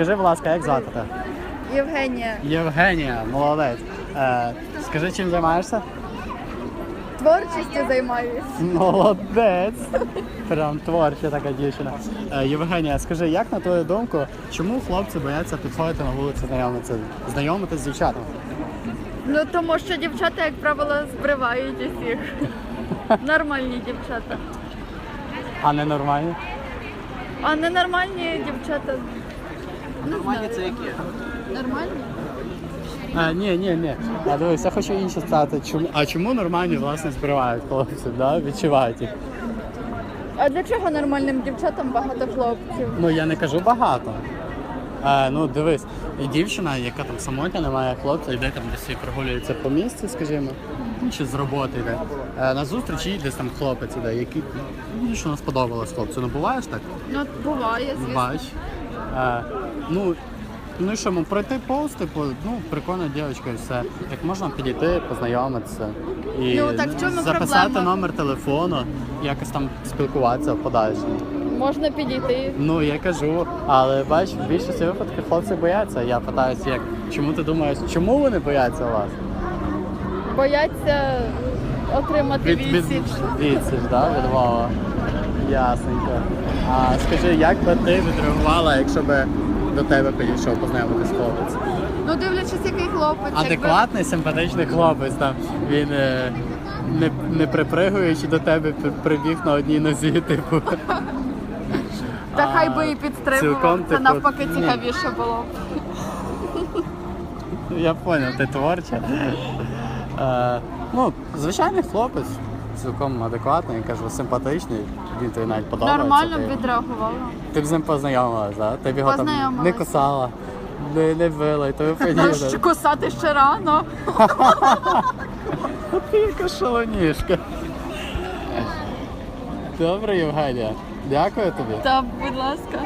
Скажи, будь ласка, як звати тебе? Євгенія, Євгенія, молодець. Е, скажи, чим займаєшся? творчістю займаюсь. Молодець. Прям творча така дівчина. Е, Євгенія, скажи, як на твою думку, чому хлопці бояться підходити на вулицю знайомитися, знайомитися з дівчатами? Ну тому що дівчата, як правило, збривають усіх. Нормальні дівчата. А не нормальні? А ненормальні дівчата. Нормальні це які? Нормальні? А, ні, ні, ні. А дивись, я хочу інше сказати. Чому, а чому нормальні власне збривають хлопців, да? відчувають їх? А для чого нормальним дівчатам багато хлопців? Ну я не кажу багато. Е, ну дивись, і дівчина, яка там самотня, не має хлопця, йде там десь і прогулюється по місці, скажімо, чи з роботи йде. Е, на зустріч їй десь там хлопець іде, який ну, що не сподобалось хлопцю. Ну буває ж так? Ну, буває, звісно. Бач. Е, ну, ну і що, ну, пройти повз, типу, ну, прикольна дівчинка і все. Як можна підійти, познайомитися. І Ну, так в чому записати проблема? номер телефону, якось там спілкуватися в подальшому. Можна підійти. Ну, я кажу, але бач, в більшості випадків хлопці бояться. Я питаюся, як, чому ти думаєш, чому вони бояться вас? Бояться отримати відсіч. відсіч, да, від. Ясненько. А скажи, як би ти відреагувала, якщо би до тебе підійшов познайомитись хлопець? Ну, дивлячись, який хлопець. якби- Адекватний, симпатичний хлопець там. Він е, не, не припригуючи до тебе, прибіг на одній нозі, типу. Та хай би і підтримував. Це типу, навпаки цікавіше було. Я поняв, ти творча. Е, ну, звичайний хлопець, цілком адекватний, я кажу, симпатичний, він тобі навіть подобається. Нормально ти, б відреагувала. ти б з ним познайомилась, да? Ти б його там не кусала, не, не била і тобі подібне. ж кусати ще рано. Ти яка шалоніжка. Добре, Євгенія. Дякую тобі. Та, будь ласка.